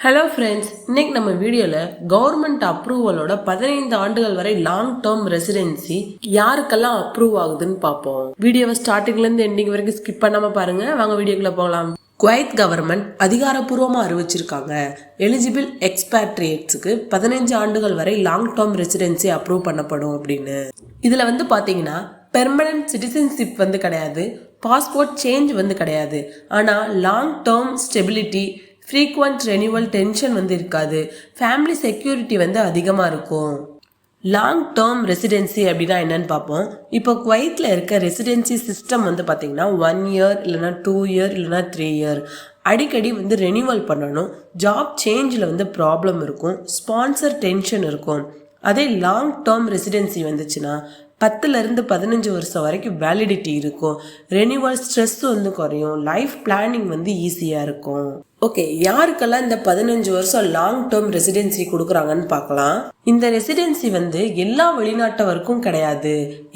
Hello friends இன்னைக்கு நம்ம வீடியோவில் கவர்மெண்ட் அப்ரூவலோட பதினைந்து ஆண்டுகள் வரை லாங் டேர்ம் ரெசிடென்சி யாருக்கெல்லாம் அப்ரூவ் ஆகுதுன்னு பார்ப்போம். வீடியோவை ஸ்டார்டிங்லேருந்து எண்டிங் வரைக்கும் ஸ்கிப் பண்ணாமல் பாருங்க. வாங்க வீடியோக்குள்ளே போகலாம். குவைத் கவர்மெண்ட் அதிகாரப்பூர்வமாக அறிவிச்சிருக்காங்க. எலிஜிபிள் எக்ஸ்பேட்ரியேட்ஸுக்கு பதினைஞ்சு ஆண்டுகள் வரை லாங் டேர்ம் ரெசிடென்சி அப்ரூவ் பண்ணப்படும் அப்படின்னு. இதில் வந்து பார்த்தீங்கன்னா பெர்மனன்ட் சிட்டிசன்ஷிப் வந்து கிடையாது. பாஸ்போர்ட் சேஞ்ச் வந்து கிடையாது. ஆனால் long term stability frequent renewal tension வந்து இருக்காது ஃபேமிலி செக்யூரிட்டி வந்து அதிகமாக இருக்கும். லாங் டேர்ம் ரெசிடென்சி அப்படின்னா என்னன்னு பார்ப்போம். இப்போ குவைத்தில் இருக்க ரெசிடென்சி சிஸ்டம் வந்து பார்த்தீங்கன்னா ஒன் இயர் இல்லைனா டூ இயர் இல்லைனா த்ரீ இயர் அடிக்கடி வந்து ரெனியூவல் பண்ணணும். ஜாப் சேஞ்சில் வந்து ப்ராப்ளம் இருக்கும். ஸ்பான்சர் டென்ஷன் இருக்கும். அதே லாங் டேர்ம் ரெசிடென்சி வந்துச்சுன்னா பத்துலேருந்து பதினஞ்சு வருஷம் வரைக்கும் வேலிடிட்டி இருக்கும். ரெனியூவல் ஸ்ட்ரெஸ் வந்து குறையும். லைஃப் பிளானிங் வந்து ஈஸியாக இருக்கும். ஓகே யாருக்கெல்லாம் இந்த பதினஞ்சு வருஷம் லாங் டேர்ம் ரெசிடென்சி கொடுக்குறாங்கன்னு பார்க்கலாம். இந்த ரெசிடென்சி வந்து எல்லா வெளிநாட்டவருக்கும் கிடையாது.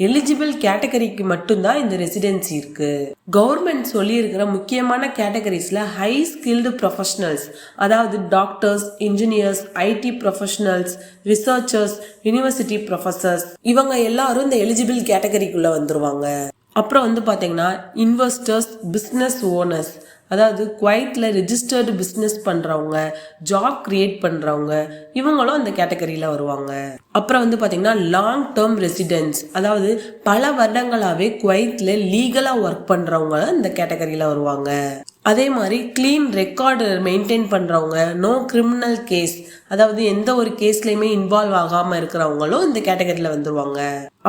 எலிஜிபிள் கேட்டகரிக்கு மட்டும்தான் இந்த ரெசிடென்சி இருக்கு. கவர்மெண்ட் சொல்லியிருக்கிற முக்கியமான கேட்டகரிஸ்ல ஹை ஸ்கில்டு ப்ரொஃபஷனல்ஸ் அதாவது doctors engineers IT professionals researchers university professors இவங்க எல்லாரும் இந்த எலிஜிபிள் கேட்டகரிக்குள்ள வந்துருவாங்க. அப்புறம் வந்து பார்த்தீங்கன்னா இன்வெஸ்டர்ஸ் பிஸ்னஸ் ஓனர்ஸ் அதாவது குவைட்டில் ரிஜிஸ்டர்டு பிஸ்னஸ் பண்ணுறவங்க ஜாப் கிரியேட் பண்ணுறவங்க இவங்களும் அந்த கேட்டகரியில் வருவாங்க. அப்புறம் வந்து பார்த்திங்கன்னா லாங் டேர்ம் ரெசிடென்ஸ் அதாவது பல வருடங்களாகவே குவைத்தில் லீகலாக ஒர்க் பண்ணுறவங்க இந்த கேட்டகரியில் வருவாங்க. அதே மாதிரி க்ளீன் ரெக்கார்டு மெயின்டைன் பண்ணுறவங்க நோ கிரிமினல் கேஸ் அதாவது எந்த ஒரு கேஸ்லையுமே இன்வால்வ் ஆகாமல் இருக்கிறவங்களும் இந்த கேட்டகரியில் வந்துடுவாங்க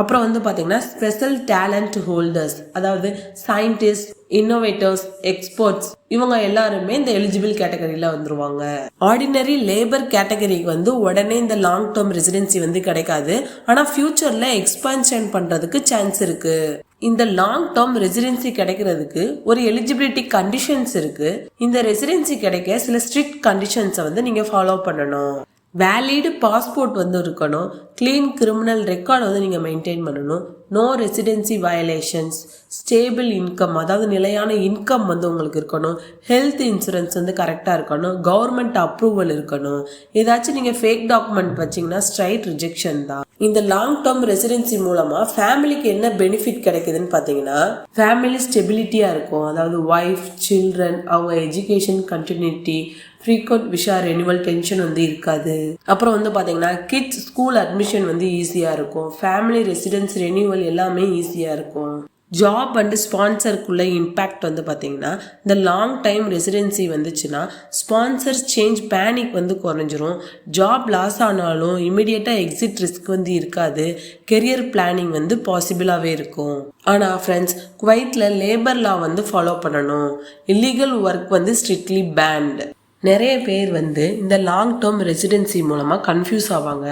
அப்புறம் வந்து பார்த்தீங்கன்னா ஸ்பெஷல் டேலண்ட் ஹோல்டர்ஸ் அதாவது சயின்டிஸ்ட் இன்னோவேட்டர்ஸ் எக்ஸ்பர்ட்ஸ் இவங்க எல்லாருமே இந்த எலிஜிபிள் கேட்டகரியில் வந்துருவாங்க. ஆர்டினரி லேபர் கேட்டகரிக்கு வந்து உடனே இந்த லாங் டேர்ம் ரெசிடென்சி வந்து கிடைக்காது. ஆனால் ஃபியூச்சரில் எக்ஸ்பான்ஷன் பண்ணுறதுக்கு சான்ஸ் இருக்குது இந்த லாங் டேர்ம் ரெசிடென்சி கிடைக்கிறதுக்கு ஒரு எலிஜிபிலிட்டி கண்டிஷன்ஸ் இருக்கு. இந்த ரெசிடென்சி கிடைக்க சில ஸ்ட்ரிக்ட் கண்டிஷன்ஸை வந்து நீங்க ஃபாலோ பண்ணணும். வேலிடு பாஸ்போர்ட் வந்து இருக்கணும். க்ளீன் கிரிமினல் ரெக்கார்டு வந்து நீங்கள் மெயின்டைன் பண்ணணும். No residency violations stable income அதாவது நிலையான இன்கம் வந்து உங்களுக்கு இருக்கணும். ஹெல்த் இன்சூரன்ஸ் வந்து கரெக்டாக இருக்கணும். கவர்மெண்ட் அப்ரூவல் இருக்கணும். ஏதாச்சும் நீங்கள் ஃபேக் டாக்குமெண்ட் வச்சிங்கன்னா ஸ்ட்ரைட் ரிஜெக்ஷன் தான். இந்த லாங் டேர்ம் ரெசிடென்சி மூலமாக ஃபேமிலிக்கு என்ன பெனிஃபிட் கிடைக்குதுன்னு பார்த்தீங்கன்னா ஃபேமிலி ஸ்டெபிலிட்டியாக இருக்கும். அதாவது ஒய்ஃப் சில்ட்ரன் அவங்க education continuity frequent visa renewal tension வந்து இருக்காது. அப்புறம் வந்து பார்த்தீங்கன்னா கிட்ஸ் ஸ்கூல் அட்மிஷன் வந்து ஈஸியாக இருக்கும். ஃபேமிலி ரெசிடென்ஸ் ரெனியூவல் எல்லாமே ஈஸியாக இருக்கும். ஜாப் அண்டு ஸ்பான்சருக்குள்ள இம்பேக்ட் வந்து பார்த்தீங்கன்னா இந்த லாங் டைம் ரெசிடென்சி வந்துச்சுன்னா ஸ்பான்சர் சேஞ்ச் பேனிக் வந்து குறைஞ்சிரும். ஜாப் லாஸ் ஆனாலும் இமிடியேட்டாக எக்ஸிட் ரிஸ்க் வந்து இருக்காது. கெரியர் பிளானிங் வந்து பாசிபிளாகவே இருக்கும். ஆனால் ஃப்ரெண்ட்ஸ் குவைத்தில் லேபர் லா வந்து ஃபாலோ பண்ணணும். இல்லீகல் ஒர்க் வந்து ஸ்ட்ரிக்ட்லி பேண்ட் நிறைய பேர் வந்து இந்த லாங் டேர்ம் ரெசிடென்சி மூலமாக கன்ஃபியூஸ் ஆவாங்க.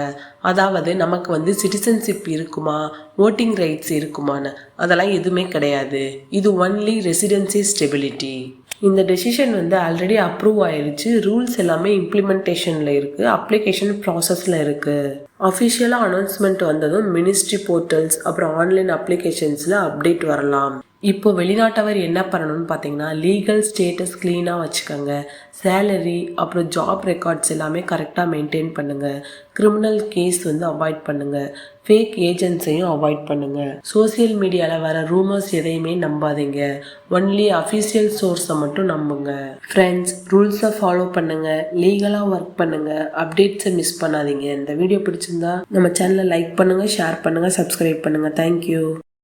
அதாவது நமக்கு வந்து சிட்டிசன்ஷிப் இருக்குமா? ஓட்டிங் ரைட்ஸ் இருக்குமான்னு. அதெல்லாம் எதுவுமே கிடையாது. இது ஒன்லி ரெசிடென்சி ஸ்டெபிலிட்டி இந்த டெசிஷன் வந்து ஆல்ரெடி அப்ரூவ் ஆயிடுச்சு ரூல்ஸ் எல்லாமே இம்ப்ளிமெண்டேஷனில் இருக்குது அப்ளிகேஷன் ப்ராசஸில் இருக்குது அஃபிஷியலாக அனௌன்ஸ்மெண்ட் வந்ததும் மினிஸ்ட்ரி போர்ட்டல்ஸ் அப்புறம் ஆன்லைன் அப்ளிகேஷன்ஸில் அப்டேட் வரலாம். இப்போ வெளிநாட்டவர் என்ன பண்ணணும்னு பார்த்தீங்கன்னா லீகல் ஸ்டேட்டஸ் க்ளீனாக வச்சுக்கோங்க. சேலரி அப்புறம் ஜாப் ரெக்கார்ட்ஸ் எல்லாமே கரெக்டாக மெயின்டைன் பண்ணுங்கள் கிரிமினல் கேஸ் வந்து அவாய்ட் பண்ணுங்கள் ஃபேக் ஏஜென்ட்ஸையும் அவாய்ட் பண்ணுங்கள் சோசியல் மீடியாவில் வர ரூமர்ஸ் எதையுமே நம்பாதீங்க. ஒன்லி அஃபீஷியல் சோர்ஸை மட்டும் நம்புங்க. ஃப்ரெண்ட்ஸ் ரூல்ஸை ஃபாலோ பண்ணுங்கள் லீகலாக ஒர்க் பண்ணுங்கள் அப்டேட்ஸை மிஸ் பண்ணாதீங்க. இந்த வீடியோ பிடிச்சிருந்தா நம்ம சேனலை லைக் பண்ணுங்கள் ஷேர் பண்ணுங்கள் சப்ஸ்கிரைப் பண்ணுங்கள் தேங்க்யூ